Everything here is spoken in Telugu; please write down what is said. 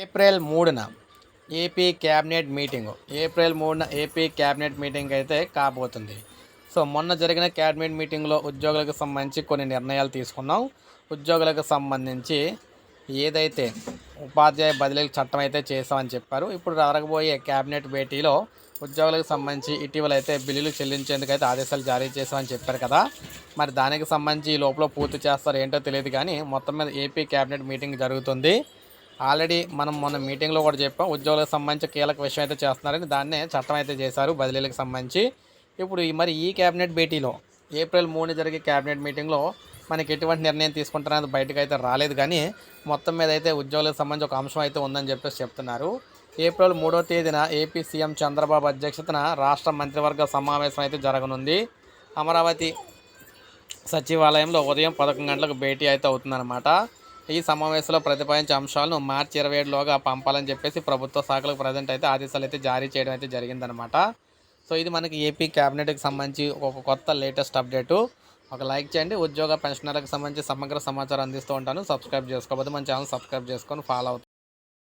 ఏప్రిల్ మూడున ఏపీ క్యాబినెట్ మీటింగ్. ఏప్రిల్ మూడున ఏపీ క్యాబినెట్ మీటింగ్ అయితే కాబోతుంది. సో మొన్న జరిగిన క్యాబినెట్ మీటింగ్లో ఉద్యోగులకు సంబంధించి కొన్ని నిర్ణయాలు తీసుకున్నాం. ఉద్యోగులకు సంబంధించి ఏదైతే ఉపాధ్యాయ బదిలీల చట్టం అయితే చేసామని చెప్పారు. ఇప్పుడు జరగబోయే క్యాబినెట్ భేటీలో ఉద్యోగులకు సంబంధించి ఇటీవల అయితే బిల్లులు చెల్లించేందుకు అయితే ఆదేశాలు జారీ చేసామని చెప్పారు కదా. మరి దానికి సంబంధించి ఈ లోపల పూర్తి చేస్తారు ఏంటో తెలియదు కానీ మొత్తం మీద ఏపీ క్యాబినెట్ మీటింగ్ జరుగుతుంది. ఆల్రెడీ మనం మొన్న మీటింగ్లో కూడా చెప్పాం ఉద్యోగులకు సంబంధించి కీలక విషయం అయితే చేస్తున్నారని దాన్నే చట్టం అయితే చేశారు బదిలీలకు సంబంధించి. ఇప్పుడు ఈ మరి ఈ క్యాబినెట్ భేటీలో ఏప్రిల్ మూడు జరిగే క్యాబినెట్ మీటింగ్లో మనకి ఎటువంటి నిర్ణయం తీసుకుంటారనేది బయటకు అయితే రాలేదు కానీ మొత్తం మీద అయితే ఉద్యోగులకు సంబంధించి ఒక అంశం అయితే ఉందని చెప్పేసి చెప్తున్నారు. ఏప్రిల్ మూడో తేదీన ఏపీ సీఎం చంద్రబాబు అధ్యక్షతన రాష్ట్ర మంత్రివర్గ సమావేశం అయితే జరగనుంది. అమరావతి సచివాలయంలో ఉదయం పదకొండు గంటలకు భేటీ అయితే అవుతుందన్నమాట. ఈ సమావేశంలో ప్రతిపాదించే అంశాలను మార్చి ఇరవై ఏడులోగా పంపాలని చెప్పేసి ప్రభుత్వ శాఖలకు ప్రజెంట్ అయితే ఆదేశాలు అయితే జారీ చేయడం అయితే జరిగిందనమాట సో ఇది మనకి ఏపీ క్యాబినెట్కి సంబంధించి ఒక కొత్త లేటెస్ట్ అప్డేటు ఒక లైక్ చేయండి. ఉద్యోగ పెన్షనర్లకు సంబంధించి సమగ్ర సమాచారం అందిస్తూ ఉంటాను. సబ్స్క్రైబ్ చేసుకోకపోతే మన ఛానల్ సబ్స్క్రైబ్ చేసుకొని ఫాలో అవుతుంది